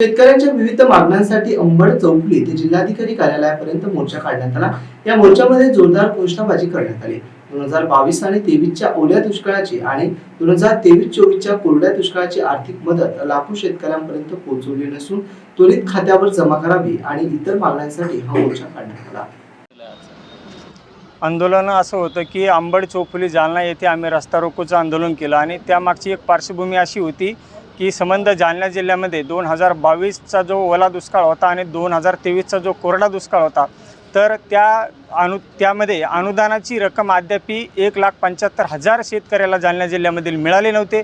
शेतकऱ्यांच्या विविध मागण्यांसाठी अंबड चौफुली ते जिल्हाधिकारी कार्यालयापर्यंत मोर्चा काढण्यात आला. या मोर्चामध्ये जोरदार घोषणाबाजी करण्यात आली. दोन हजार बावीस आणि तेवीसच्या ओल्या दुष्काळाची आणि दोन हजार तेवीस चोवीसच्या कोरड्या दुष्काळाची आर्थिक मदत लाखो शेतकऱ्यांपर्यंत पोहोचवली नसून त्वरित खात्यावर जमा करावी आणि इतर मागण्यांसाठी हा मोर्चा काढण्यात आला. आंदोलन असं होतं की आंबड चौफुली जालना येथे आम्ही रस्ता रोकोचं आंदोलन केलं आणि त्यामागची एक पार्श्वभूमी अशी होती की संबंध जालना जिल्ह्यामध्ये दोन हजार बावीसचा जो ओला दुष्काळ होता आणि दोन हजार तेवीसचा जो कोरडा दुष्काळ होता तर त्या अनु त्यामध्ये अनुदानाची रक्कम अद्यापी एक लाख पंच्याहत्तर हजार शेतकऱ्याला जालना जिल्ह्यामधील मिळाले नव्हते.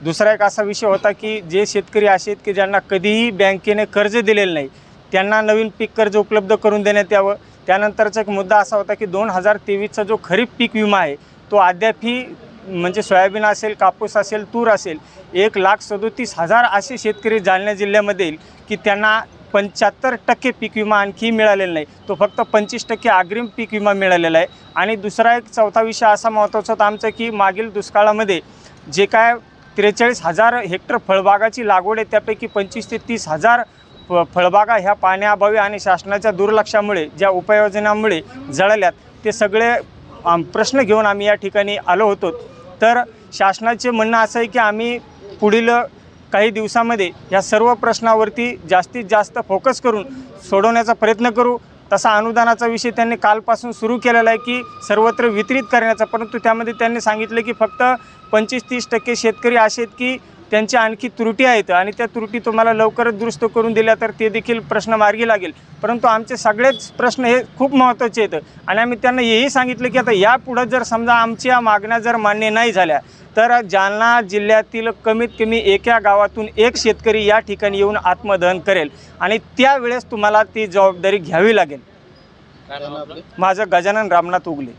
दुसरा एक असा विषय होता की जे शेतकरी असे आहेत की ज्यांना कधीही बँकेने कर्ज दिलेलं नाही त्यांना नवीन पीक कर्ज उपलब्ध करून देण्यात यावं. त्यानंतरचा एक मुद्दा असा होता की दोन हजार तेवीसचा जो खरीप पीक विमा आहे तो अद्यापही म्हणजे सोयाबीन असेल कापूस असेल तूर असेल एक लाख सदोतीस हजार असे शेतकरी जालना जिल्ह्यामध्ये की त्यांना पंच्याहत्तर टक्के पीक विमा आणखी मिळालेला नाही. तो फक्त पंचवीस टक्के अग्रिम पीक विमा मिळालेला आहे. आणि दुसरा एक चौथा विषय असा महत्त्वाचा होता आमचा की मागील दुष्काळामध्ये जे काय त्रेचाळीस हजार हेक्टर फळबागाची लागवड आहे त्यापैकी पंचवीस ते तीस हजार फ फळबागा ह्या पाण्याअभावी आणि शासनाच्या दुर्लक्षामुळे ज्या उपाययोजनांमुळे जळल्यात ते सगळे आम- प्रश्न घेऊन आम्ही या ठिकाणी आलो होतो. तर शासनाचे म्हणणं असं आहे की आम्ही पुढील काही दिवसामध्ये या सर्व प्रश्नावरती जास्तीत जास्त फोकस करून सोडवण्याचा प्रयत्न करू. तसा अनुदानाचा विषय त्यांनी कालपासून सुरू केलेला आहे की सर्वत्र वितरित करण्याचा परंतु त्यामध्ये त्यांनी सांगितलं की फक्त पंचवीस तीस टक्के शेतकरी असे आहेत की त्यांच्या आणखी त्रुटी आहेत आणि त्या त्रुटी तुम्हाला लवकरच दुरुस्त करून दिल्या तर ते देखील प्रश्न मार्गी लागेल. परंतु आमचे सगळेच प्रश्न हे खूप महत्त्वाचे आहेत आणि आम्ही त्यांना हेही सांगितलं की आता यापुढं जर समजा आमच्या मागण्या जर मान्य नाही झाल्या तर जालना जिल्ह्यातील कमीत कमी एका गावातून एक शेतकरी या ठिकाणी येऊन आत्मदहन करेल आणि त्यावेळेस तुम्हाला ती जबाबदारी घ्यावी लागेल. माझं गजानन रामनाथ उगले.